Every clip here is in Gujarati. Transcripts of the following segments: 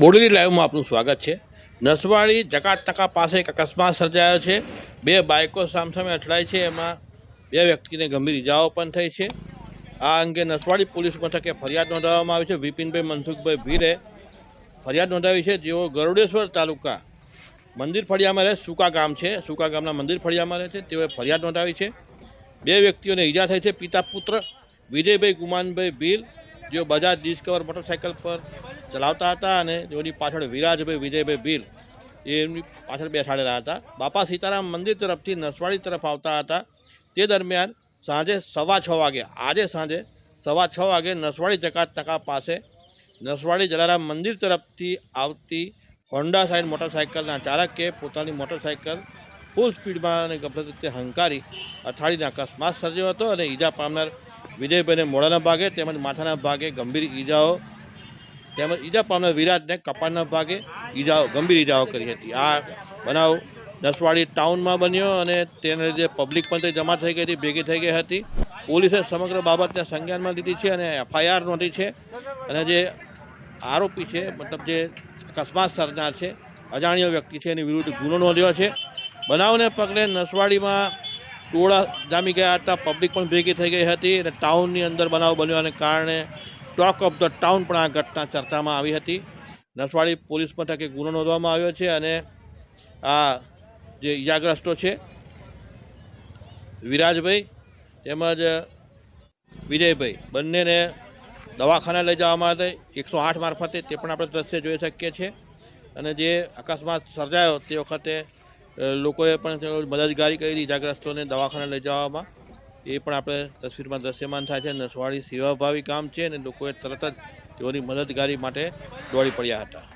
બોડેલી લાઈવમાં આપનું સ્વાગત છે. નસવાડી જકાતકા પાસે એક અકસ્માત સર્જાયો છે. બે બાઇકો સામસામે અથડાઈ છે. એમાં બે વ્યક્તિને ગંભીર ઇજાઓ પણ થઈ છે. આ અંગે નસવાડી પોલીસ મથકે ફરિયાદ નોંધાવવામાં આવી છે. વિપિનભાઈ મનસુખભાઈ ભીરે ફરિયાદ નોંધાવી છે. જેઓ ગરુડેશ્વર તાલુકા મંદિર ફળિયામાં રહે, સુકા ગામ છે. સુકા ગામના મંદિર ફળિયામાં રહે છે. તેઓએ ફરિયાદ નોંધાવી છે. બે વ્યક્તિઓને ઈજા થઈ છે. પિતા પુત્ર વિજયભાઈ ગુમાનભાઈ ભીલ, જેઓ બજાજ ડિસ્કવર મોટરસાઇકલ પર ચલાવતા હતા અને તેઓની પાછળ વિરાજભાઈ, વિજયભાઈ ભીર એમની પાછળ બેસાડેલા હતા. બાપા સીતારામ મંદિર તરફથી નસવાડી તરફ આવતા હતા. તે દરમિયાન સાંજે સવા છ વાગે, આજે સાંજે સવા છ વાગે નસવાડી જકાત ટકા પાસે નસવાડી જલારામ મંદિર તરફથી આવતી હોન્ડા સાઇડ મોટરસાઇકલના ચાલકે પોતાની મોટરસાઇકલ ફૂલ સ્પીડમાં અને ગંભીર રીતે હંકારી અથાડીને અકસ્માત સર્જ્યો હતો અને ઈજા પામનાર વિજયભાઈને મોડાના ભાગે તેમજ માથાના ભાગે ગંભીર ઈજાઓ તેમજ ઈજા પામનાર વિરાટને કપાળના ભાગે ઈજાઓ, ગંભીર ઈજાઓ કરી હતી. આ બનાવ નસવાડી ટાઉનમાં બન્યો અને તેના લીધે પબ્લિક પણ જમા થઈ ગઈ હતી, ભેગી થઈ ગઈ હતી. પોલીસે સમગ્ર બાબતને સંજ્ઞાનમાં લીધી છે અને એફઆઈઆર નોંધી છે. અને જે આરોપી છે, મતલબ જે અકસ્માત સર્જનાર છે, અજાણ્યો વ્યક્તિ છે, એની વિરુદ્ધ ગુનો નોંધ્યો છે. બનાવને પગલે નસવાડીમાં ટોળા જામી ગયા હતા, પબ્લિક પણ ભેગી થઈ ગઈ હતી અને ટાઉનની અંદર બનાવ બન્યો અને કારણે ટોક ઓફ ધ ટાઉન પણ આ ઘટના ચર્ચામાં આવી હતી. નસવાડી પોલીસ મથકે ગુનો નોંધવામાં આવ્યો છે અને આ જે ઈજાગ્રસ્તો છે, વિરાજભાઈ તેમજ વિજયભાઈ, બંનેને દવાખાને લઈ જવામાં હતા એકસો આઠ મારફતે તે પણ આપણે દ્રશ્ય જોઈ શકીએ છીએ. અને જે અકસ્માત સર્જાયો તે વખતે લોકોએ પણ મદદગારી કરી ઇજાગ્રસ્તોને દવાખાને લઈ જવામાં. એ પણ આપણે તસવીરમાં દ્રશ્યમાન થાય છે નસવાડી સેવાભાવી કામ છે અને લોકોએ તરત જ તેઓની મદદગારી માટે દોડી પડ્યા હતા.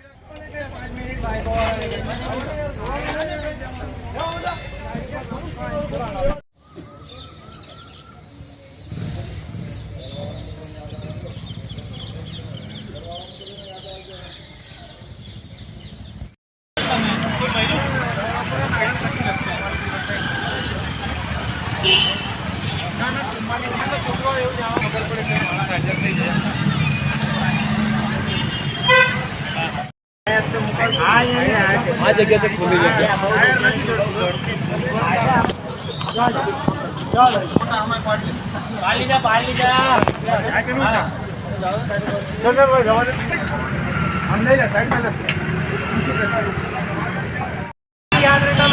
આ જગ્યા છે ખુલ્લી જગ્યા યાદ રહેતા